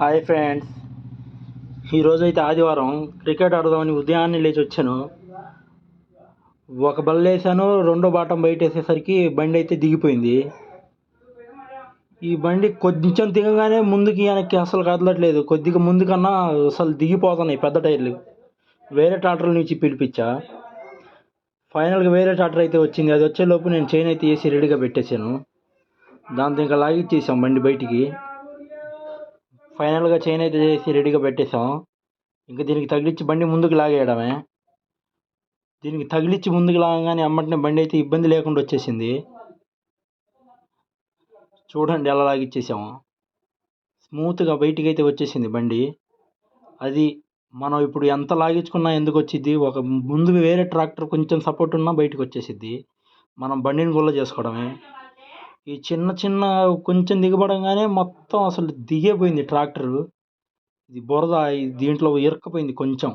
Hi friends ఈరోజు అయితే ఆదివారం క్రికెట్ ఆడదామని ఉదయాన్నే లేచి వచ్చాను. ఒక బల్ల వేసాను రెండో బాటం బయట వేసేసరికి బండి అయితే దిగిపోయింది. ఈ బండి కొంచెం దిగగానే ముందుకి వెనక్కి అసలు కదలట్లేదు. కొద్దిగా ముందుకన్నా అసలు దిగిపోతున్నాయి పెద్ద టైర్లు. వేరే ట్రాక్టర్ నుంచి పిలిపించా. ఫైనల్గా వేరే ట్రాక్టర్ అయితే వచ్చింది. అది వచ్చేలోపు నేను చైన్ అయితే వేసి రెడీగా పెట్టేశాను. దాంతో ఇంకా లాగిచ్చేసాం బండి బయటికి. ఫైనల్గా చైన్ అయితే చేసి రెడీగా పెట్టేసాం ఇంకా దీనికి తగిలించి బండి ముందుకు లాగేయడమే. దీనికి తగిలించి ముందుకు లాగగానే అమ్మటినే బండి అయితే ఇబ్బంది లేకుండా వచ్చేసింది. చూడండి ఎలా లాగిచ్చేసాము. స్మూత్గా బయటికి అయితే వచ్చేసింది బండి. అది మనం ఇప్పుడు ఎంత లాగించుకున్నా ఎందుకు వచ్చింది ఒక ముందు వేరే ట్రాక్టర్ కొంచెం సపోర్ట్ ఉన్నా బయటకు వచ్చేసిద్ది. మనం బండిని గుల్ల చేసుకోవడమే. ఈ చిన్న చిన్న కొంచెం దిగబడంగానే మొత్తం అసలు దిగేపోయింది ట్రాక్టరు. ఇది బురద దీంట్లో ఇరుక్కుపోయింది కొంచెం.